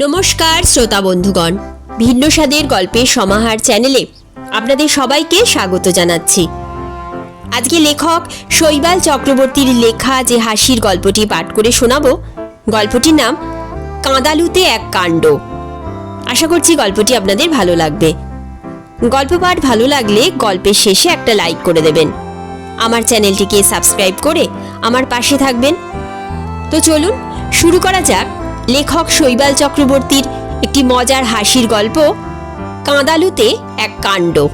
নমস্কার, শ্রোতা বন্ধুগণ। ভিন্ন স্বাদের গল্পের সমাহার চ্যানেলে আপনাদের সবাইকে স্বাগত জানাচ্ছি। আজকে লেখক শৈবাল চক্রবর্তীর লেখা যে হাসির গল্পটি পাঠ করে শোনাবো, গল্পটির নাম কাঁদালুতে এক কাণ্ড। আশা করছি গল্পটি আপনাদের ভালো লাগবে। গল্প পাঠ ভালো লাগলে গল্পের শেষে একটা লাইক করে দেবেন। আমার চ্যানেলটিকে সাবস্ক্রাইব করে আমার পাশে থাকবেন। তো চলুন, শুরু করা যাক। লেখক শৈবাল চক্রবর্তীর একটি মজার হাসির গল্প, কাঁদালুতে এক কাণ্ড।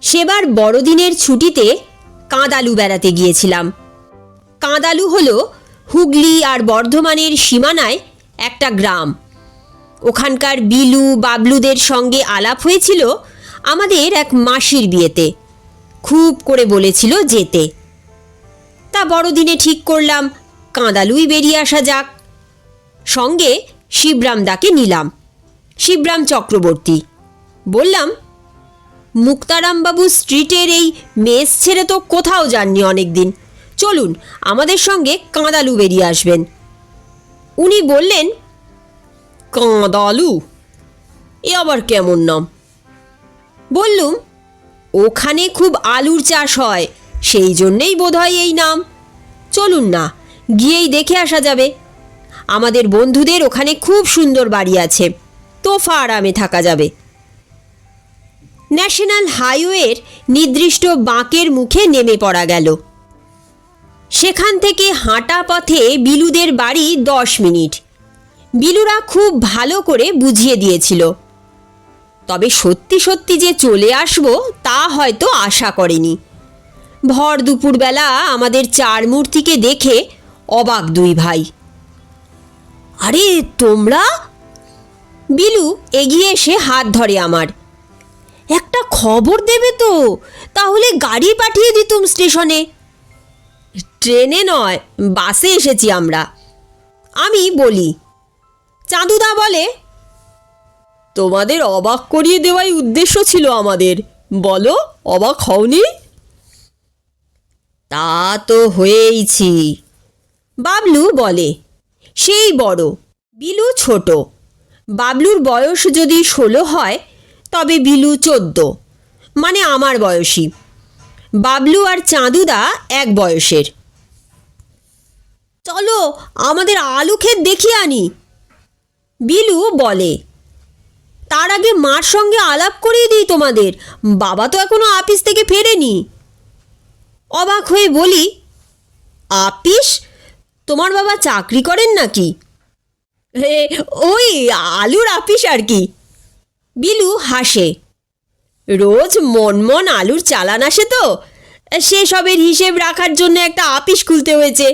সেবার বড়দিনের ছুটিতে কাঁদালু বেড়াতে গিয়েছিলাম। কাঁদালু হল হুগলি আর বর্ধমানের সীমানায় একটা গ্রাম। ওখানকার বিলু বাবলুদের সঙ্গে আলাপ হয়েছিল আমাদের এক মাসির বিয়েতে। খুব করে বলেছিল যেতে। তা বড়দিনে ঠিক করলাম, কাঁদালুই বেরিয়ে আসা যাক। সঙ্গে শিবরামদাকে নিলাম, শিবরাম চক্রবর্তী। বললাম, মুক্তারামবাবু স্ট্রিটের এই মেস ছেড়ে তো কোথাও যাননি অনেক দিন চলুন, আমাদের সঙ্গে কাঁদালু বেরিয়ে আসবেন। উনি বললেন, কাঁদালু? এ আবার কেমন নাম? বললুম ওখানে খুব আলুর চাষ হয়, সেই জন্যেই বোধহয় এই নাম। চলুন না, গিয়েই দেখে আসা যাবে। আমাদের বন্ধুদের ওখানে খুব সুন্দর বাড়ি আছে, তোফা আরামে থাকা যাবে। ন্যাশনাল হাইওয়ের নির্দিষ্ট বাঁকের মুখে নেমে পড়া গেল। সেখান থেকে হাঁটা পথে বিলুদের বাড়ি দশ মিনিট। বিলুরা খুব ভালো করে বুঝিয়ে দিয়েছিল। তবে সত্যি সত্যি যে চলে আসব, তা হয়তো আশা করেনি। ভর দুপুরবেলা আমাদের চার মূর্তিকে দেখে অবাক দুই ভাই। আরে, তোমরা? বিলু এগিয়ে এসে হাত ধরে আমার। একটা খবর দেবে তো, তাহলে গাড়ি পাঠিয়ে দিতুম স্টেশনে। ট্রেনে নয়, বাসে এসেছি আমরা। আমি বলি, চাঁদুদা বলে তোমাদের অবাক করিয়ে দেওয়াই উদ্দেশ্য ছিল আমাদের। বলো, অবাক হওনি? তা তো হয়েইছি। বাবলু বলে, সেই বড়, বিলু ছোট। বাবলুর বয়স যদি ষোলো হয়, তবে বিলু চোদ্দ। মানে আমার বয়সী। বাবলু আর চাঁদুদা এক বয়সের। চলো, আমাদের আলু ক্ষেত দেখিয়ে আনি। বিলু বলে তার আগে মার সঙ্গে আলাপ করিয়ে দিই তোমাদের। বাবা তো এখনও আপিস থেকে ফেরেনি। অবাক হয়ে বলি, আপিস? তোমার বাবা চাকরি করেন নাকি? হে ওই আলুর আপিস আর কি। বিলু হাসে, রোজ মন মন আলুর চালান আসে তো? সেসবের হিসেব রাখার জন্য একটা আপিস খুলতে হয়েছে।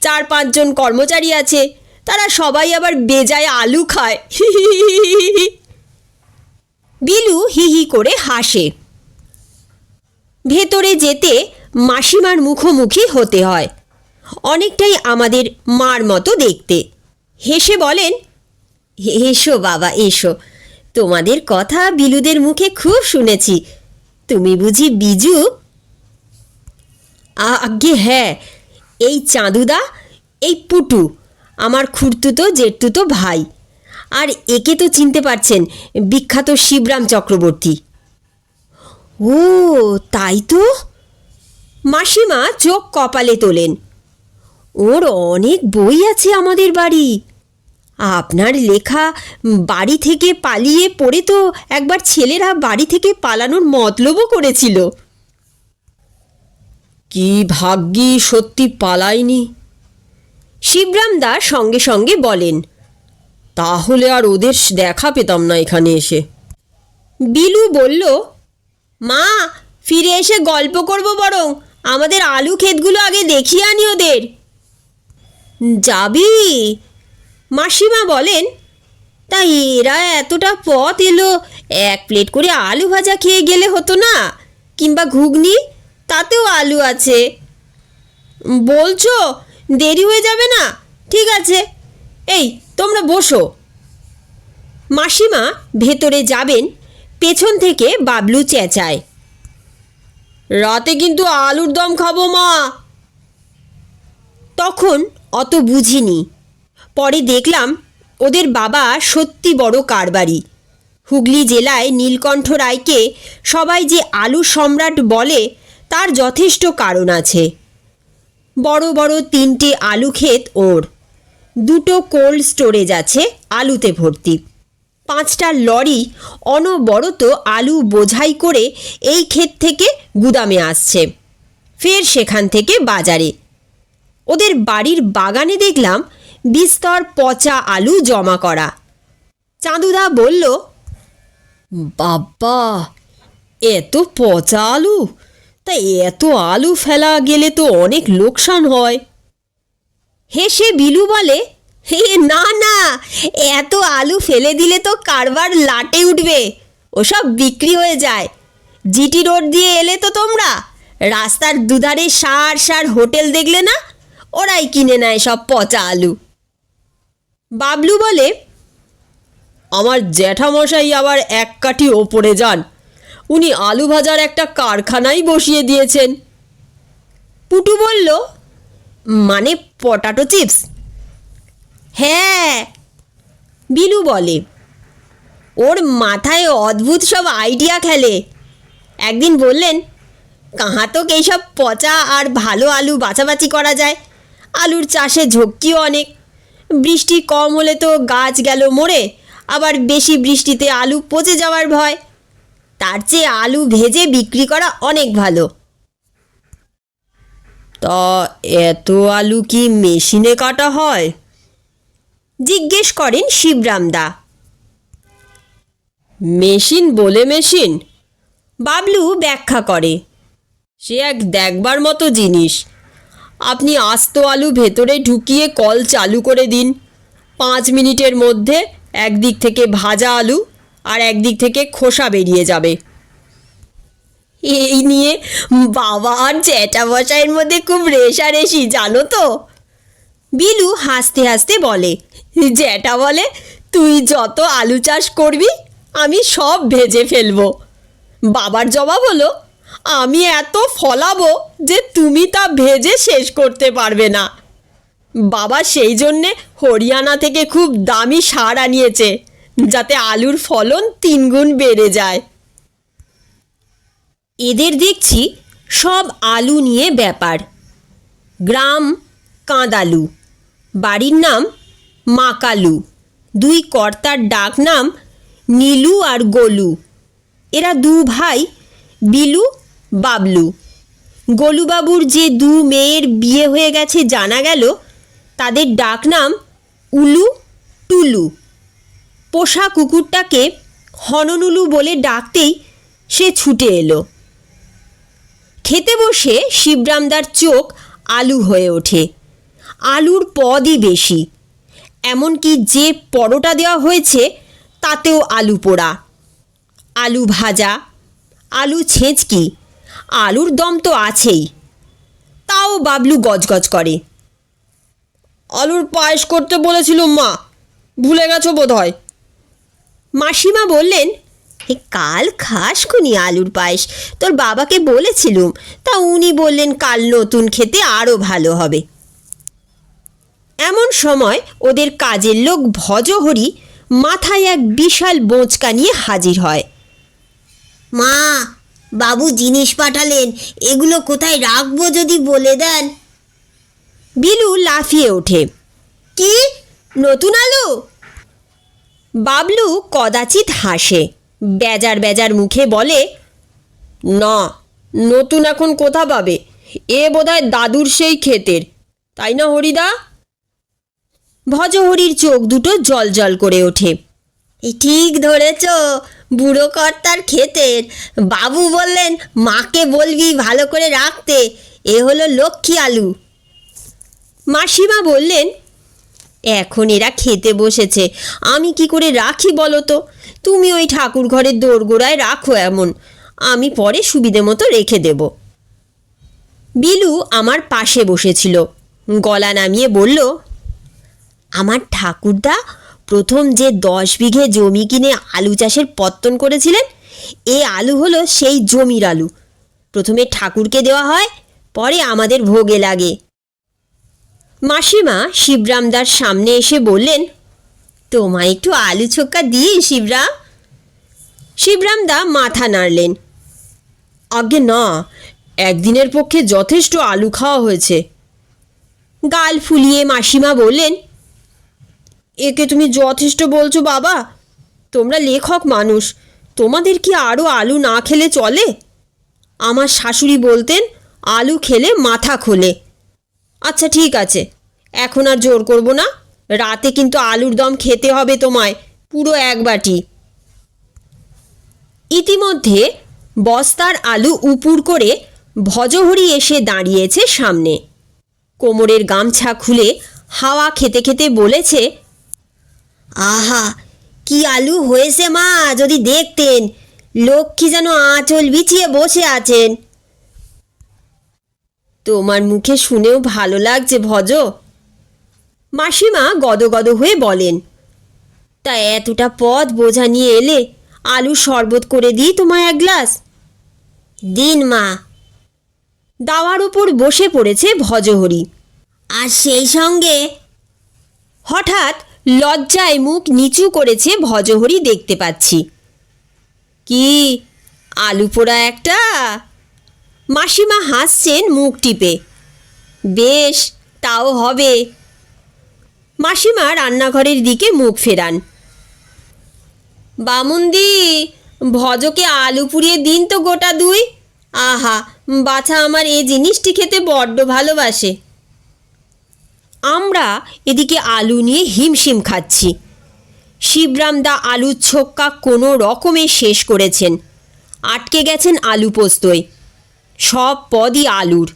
চার পাঁচজন কর্মচারী আছে, তারা সবাই আবার বেজায় আলু খায়। বিলু হি হি করে হাসে। ভেতরে যেতে মাসিমার মুখোমুখি হতে হয়। অনেকটাই আমাদের মার মতো দেখতে। হেসে বলেন, এসো বাবা, এসো। তোমাদের কথা বিলুদের মুখে খুব শুনেছি। তুমি বুঝি বিজু? আগে হ্যাঁ। এই চাঁদুদা, এই পুটু, আমার খুড়তুতো, জেঠতুতো ভাই। আর একে তো চিনতে পারছেন, বিখ্যাত শিবরাম চক্রবর্তী। ও, তাই তো? মাসিমা চোখ কপালে তোলেন। ওর অনেক বই আছে আমাদের বাড়ি। আপনার লেখা বাড়ি থেকে পালিয়ে পড়ে তো একবার ছেলেরা বাড়ি থেকে পালানোর মতলবও করেছিল। কি ভাগ্যি সত্যি পালায়নি। শিবরাম দা সঙ্গে সঙ্গে বলেন তাহলে আর ওদের দেখা পেতাম না এখানে এসে। বিলু বলল, মা, ফিরে এসে গল্প করব বরং। আমাদের আলু ক্ষেতগুলো আগে দেখিয়ে আনি ওদের। যাবি? মাসিমা বলেন, তা এরা এতটা পথ এলো, এক প্লেট করে আলু ভাজা খেয়ে গেলে হতো না, কিংবা ঘুগনি, তাতেও আলু আছে। বলছো, দেরি হয়ে যাবে না? ঠিক আছে, এই তোমরা বসো। মাসিমা ভেতরে যাবেন, পেছন থেকে বাবলু চেঁচায়। রাতে কিন্তু আলুর দম খাব মা। তখন অত বুঝিনি। পরে দেখলাম ওদের বাবা সত্যি বড় কারবারি। হুগলি জেলায় নীলকণ্ঠ রায়কে সবাই যে আলু সম্রাট বলে, তার যথেষ্ট কারণ আছে। বড় বড় তিনটে আলু ক্ষেত ওর। দুটো কোল্ড স্টোরেজ আছে আলুতে ভর্তি। পাঁচটা লরি অনবরত আলু বোঝাই করে এই ক্ষেত থেকে গুদামে আসছে। ফের সেখান থেকে বাজারে। ওদের বাড়ির বাগানে দেখলাম বিস্তর পচা আলু জমা করা। চাঁদুদা বলল বাবা এত পচা আলু। তা এত আলু ফেলা গেলে তো অনেক লোকসান হয়। হেসে বিলু বলে, হে, না না, এত আলু ফেলে দিলে তো কারবার লাটে উঠবে, ওসব বিক্রি হয়ে যায়। জিটি রোড দিয়ে এলে তো তোমরা, রাস্তার দুধারে সার সার হোটেল দেখলে না, ওরাই কিনে নেয় সব পচা আলু। বাবলু বলে, আমার জ্যাঠামশাই আবার এক কাঠি ওপরে যান, উনি আলু ভাজার একটা কারখানাই বসিয়ে দিয়েছেন। পুটু বলল মানে পটাটো চিপস। হ্যাঁ বিলু বলে। ওর মাথায় অদ্ভুত সব আইডিয়া খেলে। একদিন বললেন, কাহাতক এইসব পচা আর ভালো আলু বাছাবাছি করা যায়। আলুর চাষে ঝক্কিও অনেক। বৃষ্টি কম হলে তো গাছ গেল মরে, আবার বেশি বৃষ্টিতে আলু পচে যাওয়ার ভয়। তার চেয়ে আলু ভেজে বিক্রি করা অনেক ভালো। তা এত আলু কি মেশিনে কাটা হয়? জিজ্ঞেস করেন শিবরামদা। মেশিন বলে মেশিন? বাবলু ব্যাখ্যা করে, সে এক দেখবার মতো জিনিস। আপনি আস্ত আলু ভেতরে ঢুকিয়ে কল চালু করে দিন। পাঁচ মিনিটের মধ্যে একদিক থেকে ভাজা আলু আর একদিক থেকে খোসা বেরিয়ে যাবে। এই নিয়ে বাবা আর জ্যাঠা মশাইয়ের মধ্যে খুব রেশারেশি, জানো তো। বিলু হাসতে হাসতে বলে, জ্যাঠা বলে, তুই যত আলু চাষ করবি, আমি সব ভেজে ফেলব। বাবার জবাব হলো, আমি এত ফলাবো যে তুমি তা ভেজে শেষ করতে পারবে না। বাবা সেই জন্যে হরিয়ানা থেকে খুব দামি সার আনিয়েছে, যাতে আলুর ফলন তিনগুণ বেড়ে যায়। এদের দেখছি সব আলু নিয়ে ব্যাপার। গ্রাম কাঁদালু। বাড়ির নাম মাকালু। দুই কর্তার ডাক নাম নীলু আর গোলু। এরা দু ভাই, বিলু, বাবলু। গোলুবাবুর যে দু মেয়ের বিয়ে হয়ে গেছে জানা গেল, তাদের ডাক নাম উলু, টুলু। পোষা কুকুরটাকে হননুলু বলে ডাকতেই সে ছুটে এলো। খেতে বসে শিবরামদার চোখ আলু হয়ে ওঠে। আলুর পদই বেশি। এমনকি যে পরোটা দেওয়া হয়েছে তাতেও আলু পোড়া। আলু ভাজা আলু ছেঁচকি আলুর দম তো আছেই। তাও বাবলু গজগজ করে। আলুর পায়েস করতে বলেছিল মা ভুলে গেছো বোধ হয় মাসিমা বললেন "এ, কাল খাস খুনি আলুর পায়েস। তোর বাবাকে বলেছিলুম। তা উনি বললেন কাল নতুন খেতে আরও ভালো হবে। এমন সময় ওদের কাজের লোক ভজহরি মাথায় এক বিশাল বোঁচকা নিয়ে হাজির হয়। মা বাবু জিনিস পাঠালেন। এগুলো কোথায় রাখব যদি বলে দেন? বিলু লাফিয়ে ওঠে। কি? নতুন আলু? বাবলু কদাচিৎ হাসে। বেজার বেজার মুখে বলে, না, নতুন এখন কোথা পাবে? এ বোধহয় দাদুর সেই ক্ষেতের। তাই না, হরিদা? ভজহরির চোখ দুটো জল জল করে ওঠে। ঠিক ধরেছ, বুড়ো কর্তার ক্ষেতের। বাবু বললেন, মাকে বলবি ভালো করে রাখতে। এ হলো লক্ষ্মী আলু। মাসিমা বললেন এখন এরা খেতে বসেছে। আমি কি করে রাখি বলো তো? তুমি ওই ঠাকুর ঘরের দোরগোড়ায় রাখো এমন। আমি পরে সুবিধে মতো রেখে দেব। বিলু আমার পাশে বসেছিল। গলা নামিয়ে বলল, আমার ঠাকুরদা, প্রথম যে দশ বিঘে জমি কিনে আলু চাষের পত্তন করেছিলেন, এ আলু হলো সেই জমির আলু। প্রথমে ঠাকুরকে দেওয়া হয়, পরে আমাদের ভোগে লাগে। মাসিমা শিবরামদার সামনে এসে বললেন, তোমায় একটু আলু ছোক্কা দিই শিবরাম? শিবরামদা মাথা নাড়লেন আগে না, একদিনের পক্ষে যথেষ্ট আলু খাওয়া হয়েছে। গাল ফুলিয়ে মাসিমা বললেন, একে তুমি যথেষ্ট বলছো বাবা, তোমরা লেখক মানুষ, তোমাদের কি আরও আলু না খেলে চলে? আমার শাশুড়ি বলতেন, আলু খেলে মাথা খোলে। আচ্ছা ঠিক আছে। এখন আর জোর করব না। রাতে কিন্তু আলুর দম খেতে হবে তোমায়, পুরো এক বাটি। ইতিমধ্যে বস্তার আলু উপুর করে ভজহরি এসে দাঁড়িয়েছে সামনে। কোমরের গামছা খুলে হাওয়া খেতে খেতে বলেছে, আহা, কি আলু হয়েছে মা, যদি দেখতেন। লক্ষ্মী যেন আঁচল বিছিয়ে বসে আছেন। তোমার মুখে শুনেও ভালো লাগছে ভজ। মাসিমা গদগদ হয়ে বলেন, তা এতটা পথ বোঝা নিয়ে এলে আলু শরবত করে দিই তোমায় এক গ্লাস? দিন মা। দাওয়ার ওপর বসে পড়েছে ভজহরি। আর সেই সঙ্গে? হঠাৎ লজ্জায় মুখ নিচু করেছে ভজহরি দেখতে পাচ্ছি। কি? আলু পোড়া একটা? মাসিমা হাসছেন, মুখ টিপে। বেশ, তাও হবে। মাসিমা রান্নাঘরের দিকে মুখ ফেরান। বামুন্দি, ভজকে আলু পুড়িয়ে দিন তো গোটা দুই। আহা, বাছা আমার এই জিনিসটি খেতে বড্ড ভালোবাসে। আমরা এদিকে আলু নিয়ে হিমশিম খাচ্ছি। শিবরামদা আলুর ছক্কা কোনো রকমে শেষ করেছেন। আটকে গেছেন আলু পোস্তয় সব পদই আলুর।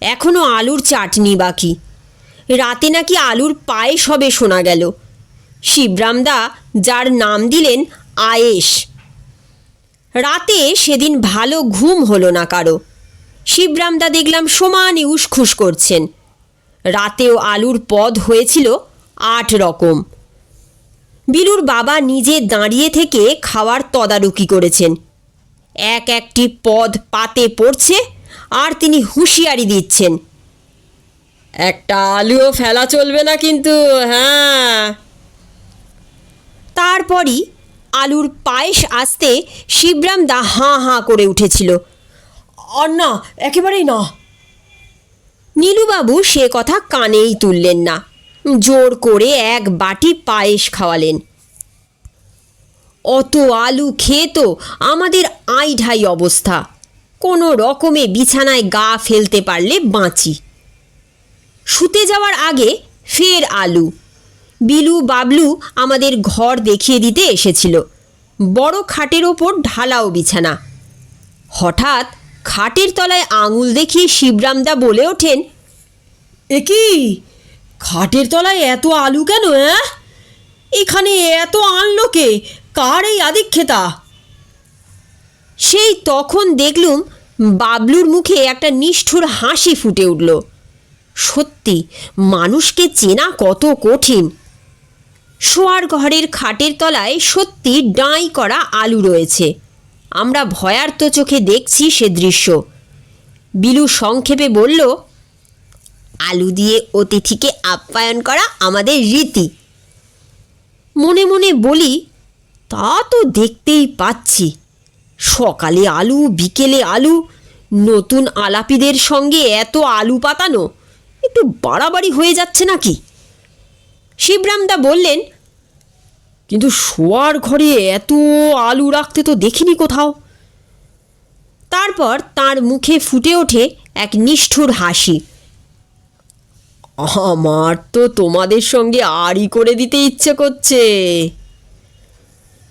এখনও আলুর চাটনি বাকি। রাতে নাকি আলুর পায়েস হবে শোনা গেল। শিবরামদা, যার নাম দিলেন আয়েশ। রাতে সেদিন ভালো ঘুম হলো না কারও। শিবরামদা দেখলাম সমানে উসখুস করছেন। রাতেও আলুর পদ হয়েছিল আট রকম। বিলুর বাবা নিজে দাঁড়িয়ে থেকে খাওয়ার তদারকি করেছেন। এক একটি পদ পাতে পড়ছে আর তিনি হুঁশিয়ারি দিচ্ছেন। একটা আলুও ফেলা চলবে না কিন্তু হ্যাঁ। তারপরই আলুর পায়েস আসতে শিবরাম দা হাঁ হাঁ করে উঠেছিল। আর না একেবারেই না। নীলুবাবু সে কথা কানেই তুললেন না। জোর করে এক বাটি পায়েস খাওয়ালেন। অত আলু খেয়ে তো আমাদের আই ঢাই অবস্থা। কোনো রকমে বিছানায় গা ফেলতে পারলে বাঁচি। শুতে যাওয়ার আগে ফের আলু। বিলু বাবলু আমাদের ঘর দেখিয়ে দিতে এসেছিল। বড় খাটের ওপর ঢালাও বিছানা। হঠাৎ খাটের তলায় আঙুল দেখিয়ে শিবরামদা বলে ওঠেন, এ কি? খাটের তলায় এত আলু কেন হ্যাঁ এখানে এত আনলো কে? কার এই আদিক্ষেতা? সেই তখন দেখলুম বাবলুর মুখে একটা নিষ্ঠুর হাসি ফুটে উঠল। সত্যি, মানুষকে চেনা কত কঠিন। শোয়ার ঘরের খাটের তলায় সত্যি ডাঁই করা আলু রয়েছে। আমরা ভয়ার্ত চোখে দেখছি সে দৃশ্য। বিলু সংক্ষেপে বলল, আলু দিয়ে অতিথিকে আপ্যায়ন করা আমাদের রীতি। মনে মনে বলি তা তো দেখতেই পাচ্ছি। সকালে আলু, বিকেলে আলু, নতুন আলাপিদের সঙ্গে এত আলু পাতানো, একটু বাড়াবাড়ি হয়ে যাচ্ছে নাকি? শিবরামদা বললেন, কিন্তু শোয়ার ঘরে এত আলু রাখতে তো দেখিনি কোথাও। তারপর তার মুখে ফুটে ওঠে এক নিষ্ঠুর হাসি। আমার তো তোমাদের সঙ্গে আড়ি করে দিতে ইচ্ছে করছে।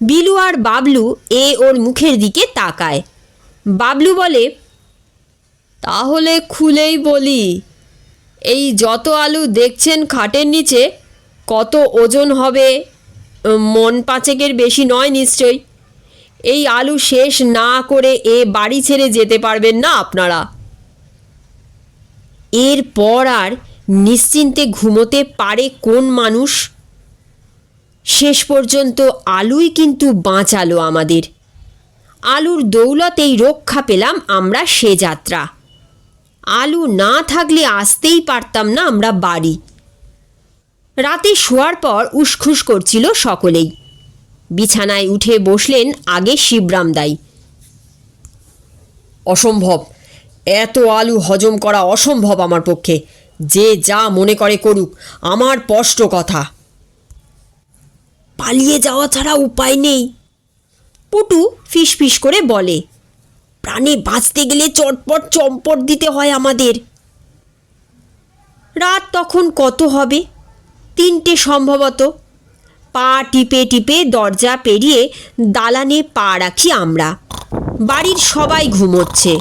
বিলু আর বাবলু এ ওর মুখের দিকে তাকায়। বাবলু বলে, তাহলে খুলেই বলি, এই যত আলু দেখছেন খাটের নিচে, কত ওজন হবে? মন পাঁচেকের বেশি নয় নিশ্চয়ই। এই আলু শেষ না করে এ বাড়ি ছেড়ে যেতে পারবেন না আপনারা। এরপর আর নিশ্চিন্তে ঘুমোতে পারে কোন মানুষ? শেষ পর্যন্ত আলুই কিন্তু বাঁচালো আমাদের। আলুর দৌলতেই রক্ষা পেলাম আমরা সে যাত্রা। আলু না থাকলে আসতেই পারতাম না আমরা বাড়ি। রাতে শোয়ার পর উসখুস করছিল সকলেই। বিছানায় উঠে বসলেন আগে শিবরাম দাই। অসম্ভব, এত আলু হজম করা অসম্ভব আমার পক্ষে। যে যা মনে করে করুক, আমার স্পষ্ট কথা। পালিয়ে যাওয়া ছাড়া উপায় নেই। পুটু ফিসফিস করে বলে, প্রাণে বাঁচতে গেলে চটপট চম্পট দিতে হয় আমাদের। রাত তখন কত হবে? তিনটে সম্ভবত। পা টিপে টিপে দরজা পেরিয়ে দালানে পা রাখি আমরা। বাড়ির সবাই ঘুমোচ্ছে।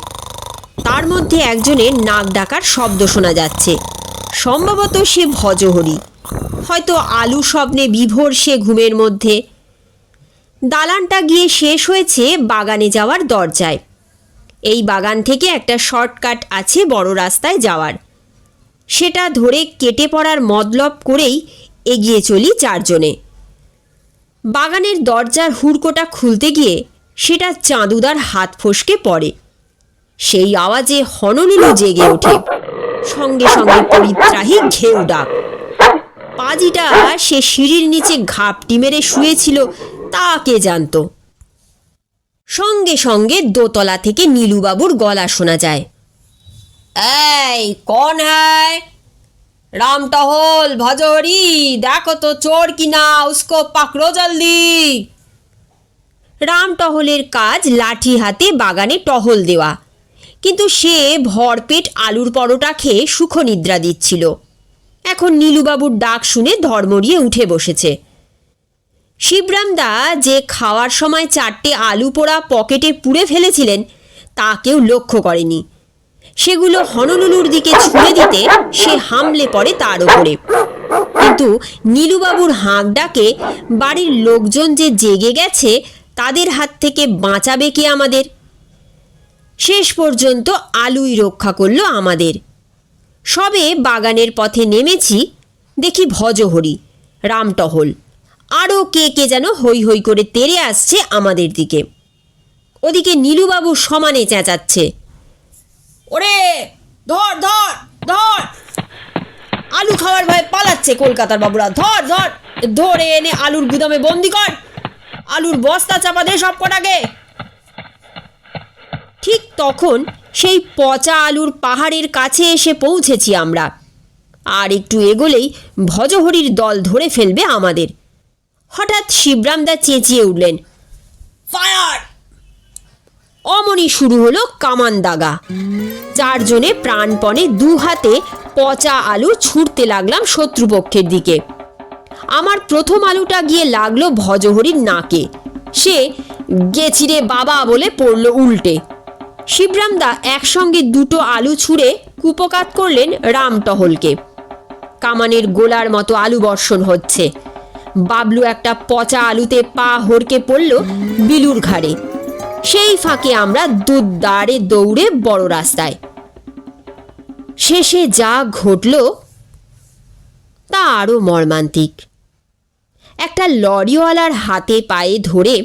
তার মধ্যে একজনের নাক ডাকার শব্দ শোনা যাচ্ছে। সম্ভবত সে ভজহরি। হয়তো আলু স্বপ্নে বিভোর সে ঘুমের মধ্যে। দালানটা গিয়ে শেষ হয়েছে বাগানে যাওয়ার দরজায়। এই বাগান থেকে একটা শর্টকাট আছে বড় রাস্তায় যাওয়ার। সেটা ধরে কেটে পড়ার মতলব করেই এগিয়ে চলি চারজনে। বাগানের দরজার হুড়কোটা খুলতে গিয়ে সেটা চাঁদুদার হাত ফসকে পড়ে। সেই আওয়াজে হনলুলু জেগে ওঠে। সঙ্গে সঙ্গে পরিত্রাহী ঘেউ ডাক। পাজিটা সে সিঁড়ির নিচে ঘাপটি মেরে শুয়েছিল, তা কে জানতো? সঙ্গে সঙ্গে দোতলা থেকে নীলুবাবুর গলা শোনা যায়। এই, কন হ্যায়? রাম টহল ভজহরি, দেখো তো চোর কিনা, উসকো পাকড়ো জলদি। রাম টহলের কাজ লাঠি হাতে বাগানে টহল দেওয়া, কিন্তু সে ভরপেট আলুর পরোটা খেয়ে সুখনিদ্রা দিচ্ছিল। এখন নীলুবাবুর ডাক শুনে ধর্মরিয়ে উঠে বসেছে। শিবরামদা যে খাওয়ার সময় চারটে আলু পোড়া পকেটে পুড়ে ফেলেছিলেন, তা কেউ লক্ষ্য করেনি। সেগুলো হনলুলুর দিকে ছুঁড়ে দিতে সে হামলে পড়ে তার ওপরে কিন্তু নীলুবাবুর হাঁক ডাকে, বাড়ির লোকজন যে জেগে গেছে, তাদের হাত থেকে বাঁচাবে কে আমাদের? শেষ পর্যন্ত আলুই রক্ষা করল আমাদের। সবে বাগানের পথে নেমেছি, দেখি ভজহরি, রামটহল। আরও কে কে যেন হই হই করে তেড়ে আসছে আমাদের দিকে। ওদিকে নীলুবাবু সমানে চেঁচাচ্ছে। ওরে, ধর ধর ধর। আলু খাওয়ার ভয়ে পালাচ্ছে কলকাতার বাবুরা। ধর ধর। ধরে এনে আলুর গুদামে বন্দি কর। আলুর বস্তা চাপা দে সব কটাকে ঠিক তখন সেই পচা আলুর পাহাড়ের কাছে এসে পৌঁছেছি আমরা। আর একটু এগোলেই ভজহরির দল ধরে ফেলবে আমাদের। হঠাৎ শিবরামদা চেঁচিয়ে উঠলেন, ফায়ার! অমনি শুরু হলো কামান দাগা। চারজনে প্রাণপণে দু হাতে পচা আলু ছুঁড়তে লাগলাম শত্রুপক্ষের দিকে। আমার প্রথম আলুটা গিয়ে লাগল ভজহরির নাকে। সে গেছিরে বাবা বলে পড়ল উল্টে। শিবরামদা একসঙ্গে দুটো আলু ছুঁড়ে কুপকাত করলেন রামটহলকে কামানের গোলার মতো আলু বর্ষণ হচ্ছে। বাবলু একটা পচা আলুতে পা হড়কে পড়ল বিলুর ঘাড়ে। সেই ফাঁকে আমরা দুদ্দারে দৌড়ে বড় রাস্তায়। শেষে যা ঘটল তা আরও মর্মান্তিক। একটা লরিওয়ালার হাতে পায়ে ধরে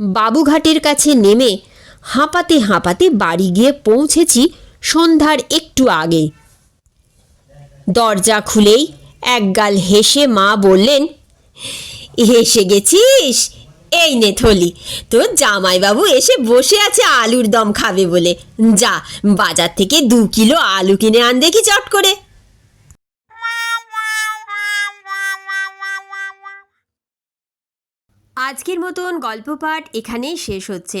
বাবুঘাটের কাছে নেমে হাঁপাতে হাঁপাতে বাড়ি গিয়ে পৌঁছেছি সন্ধ্যার একটু আগে। দরজা খুলেই একগাল হেসে মা বললেন হেসে গেছিস? এই নে থলি, তোর জামাইবাবু এসে বসে আছে আলুর দম খাবে বলে। যা, বাজার থেকে দু কিলো আলু কিনে আন দেখি চট করে। আজকের মতন গল্প পাঠ এখানেই শেষ হচ্ছে।